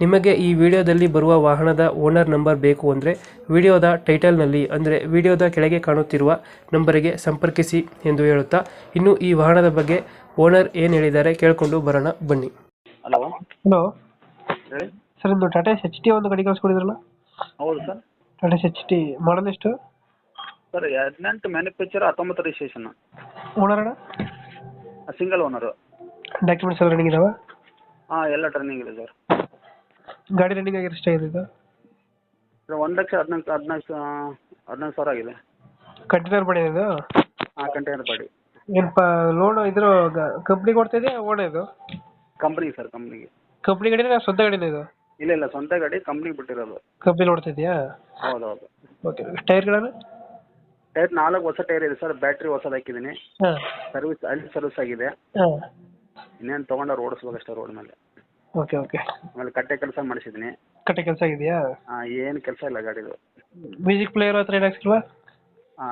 ನಿಮಗೆ ಈ ವಿಡಿಯೋದಲ್ಲಿ ಬರುವ ವಾಹನದ ಓನರ್ ನಂಬರ್ ಬೇಕು ಅಂದರೆ ವಿಡಿಯೋದ ಟೈಟಲ್ನಲ್ಲಿ ಅಂದರೆ ವಿಡಿಯೋದ ಕೆಳಗೆ ಕಾಣುತ್ತಿರುವ ನಂಬರಿಗೆ ಸಂಪರ್ಕಿಸಿ ಎಂದು ಹೇಳುತ್ತಾ ಇನ್ನು ಈ ವಾಹನದ ಬಗ್ಗೆ ಓನರ್ ಏನು ಹೇಳಿದ್ದಾರೆ ಕೇಳಿಕೊಂಡು ಬರೋಣ ಬನ್ನಿ. ಹಲೋ. ಹಲೋ. ಹೇಳಿ. ಸರ್ ಒಂದು ಟಾಟಾ ಎಚ್ ಟಿ ಒಂದು ಗಾಡಿ ಕಳಿಸ್ಕೊಡಿದ್ರಲ್ಲ? ಹೌದು sir. Tata H T model ಎಷ್ಟು? ಸರ್ ಹದಿನೆಂಟು ಮ್ಯಾನುಫ್ಯಾಕ್ಚರ್ ಹತ್ತೊಂಬತ್ತು ರಿಜಿಸ್ಟ್ರೇಷನ್ ಓನರ್ ಅಣ್ಣ? ಸಿಂಗಲ್ ಓನರು ಡಾಕ್ಯುಮೆಂಟ್ಸ್ ಎಲ್ಲ ರನ್ನಿಂಗ್ ಇದಾವ? ಹಾಂ ಎಲ್ಲ ಟ್ರನ್ನಿಂಗ್ ಇದೆ ಸರ್. ಗಾಡಿ ರನ್ನಿಂಗ್ ಆಗಿ ಎಷ್ಟು ಆಗಿದೆ ಇದು ಒಂದು ಲಕ್ಷ ಹದಿನಾಲ್ಕು ಹದಿನಾಲ್ಕು ಹದಿನಾಲ್ಕು ಸಾವಿರ ಆಗಿದೆ. ಕಂಟೈನರ್ ಬಾಡಿ ಇದು? ಹಾಂ ಕಂಟೈನರ್ ಬಾಡಿ ಏನಪ್ಪ ಲೋನ್ ಇದ್ರ ಕಂಪ್ನಿ ಕೊಡ್ತಾ ಇದೆಯಾ ಓಣ ಇದು? ಕಂಪ್ನಿ ಸರ್ ಕಂಪ್ನಿಗೆ ಕಂಪ್ನಿ ಗಾಡಿ ಸ್ವಂತ ಗಾಡಿನ ಇದು? ಇಲ್ಲ ಇಲ್ಲ ಸ್ವಂತ ಗಾಡಿ ಕಂಪ್ನಿ ಬಿಟ್ಟಿರೋದು. ಕಂಪ್ನಿ ನೋಡ್ತಾ ಇದೆಯಾ? ಹೌದು ಹೌದು ಓಕೆ ಟೈರ್ಗಳನ್ನು ಟೈರ್ ನಾಲ್ಕು ಹೊಸ ಟೈರ್ ಇದೆ ಸರ್ ಬ್ಯಾಟ್ರಿ ಹೊಸದು ಹಾಕಿದ್ದೀನಿ. ಹಾಂ. ಸರ್ವಿಸ್ ಅಲ್ಲಿ ಸರ್ವಿಸ್ ಆಗಿದೆ. ಹಾಂ. ಇನ್ನೇನು ತೊಗೊಂಡವ್ರು ರೋಡ್ಸ್ ಅಷ್ಟೇ ರೋಡ್ ಮೇಲೆ. Okay okay. ಆಮೇಲೆ ಕಟ್ಟೆ ಕೆಲಸ ಮಾಡಿಸಿದ್ದೀನಿ. ಕಟ್ಟೆ ಕೆಲಸ ಇದೆಯಾ? ಹಾಂ ಏನು ಕೆಲಸ ಇಲ್ಲ ಗಾಡಿದು. ಮ್ಯೂಸಿಕ್ ಪ್ಲೇಯರ್ ಹತ್ರ ಏನು ಹಾಕ್ಸಿಲ್ವಾ?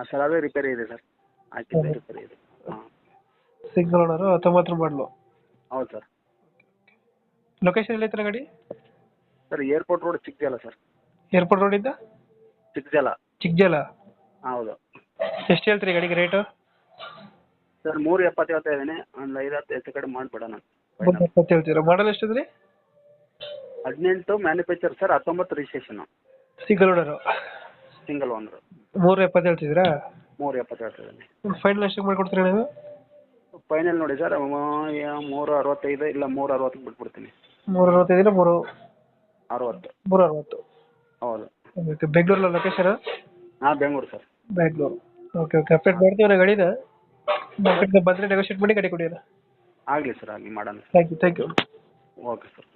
ಸರ್ ಅದೇ ರಿಪೇರಿ ಇದೆ ಸರ್. ಹಾಕಿದ್ದೆ ರಿಪೇರಿ ಇದೆ. ಹಾಂ. ಸಿಂಗಲ್ ಓನರು ಹತ್ತೊಂಬತ್ತು ಮಾಡಲು ಹೌದು ಸರ್. ಲೊಕೇಶನ್ ಎಲ್ಲಿ ಐತ್ರ ಗಾಡಿ? Sir airport road Chikkajala sir. Airport ರೋಡಿಂದ ಚಿಕ್ಕಜಲ ಚಿಕ್ಕಜಲ ಹೌದು. ಎಷ್ಟು ಹೇಳ್ತೀರಿ ಗಾಡಿಗೆ ರೇಟು ಸರ್ ಮೂರು ಎಪ್ಪತ್ತು ಹೇಳ್ತಾ ಇದ್ದೀನಿ. ಒಂದು ಐದು ಹತ್ತು ಹೆಚ್ಚು ಕಡಿಮೆ ಮಾಡಿಬಿಡೋಣ. ಒಂದು ಎಷ್ಟು ಹೇಳ್ತೀರಾ? ಮಾಡಲ್ ಎಷ್ಟಿದ್ರಿ? ಹದಿನೆಂಟು ಮ್ಯಾನುಫ್ಯಾಕ್ಚರ್ ಸರ್ ಹತ್ತೊಂಬತ್ತು registration single owner single owner ಮೂರು ಎಪ್ಪತ್ತು ಹೇಳ್ತಿದ್ದೀರಾ? ಮೂರು ಎಪ್ಪತ್ತು ಹೇಳ್ತಿದ್ದೀನಿ. ಫೈನಲ್ ಎಷ್ಟು ಮಾಡ್ಕೊಡ್ತೀರಾ ನೀವು? ಫೈನಲ್ ನೋಡಿ ಸರ್ ಮೂರು ಅರವತ್ತೈದು ಇಲ್ಲ ಮೂರು ಅರವತ್ತಕ್ಕೆ ಬಿಟ್ಬಿಡ್ತೀನಿ. ಮೂರು ಅರವತ್ತೈದಿಲ್ಲ ಮೂರು? ಅರವತ್ತು. ಮೂರು ಅರವತ್ತು. ಹೌದು. ಓಕೆ ಬೆಂಗಳೂರಲ್ಲಿ ಲೊಕೇಶನ್ ಹಾಂ Bengaluru sir. Bengaluru. Okay okay update ಮಾಡ್ತೀವಿ ಗಾಡಿನ. ನಮ್ಮ ಕಡೆಯಿಂದ ಬಂದರೆ ನೆಗೋಷಿಯೇಟ್ ಮಾಡಿ ಗಾಡಿ ಕೊಡಿ ಆಗಲಿ ಸರ್ ಆಗಲಿ ಮಾಡೋಣ thank you thank you okay sir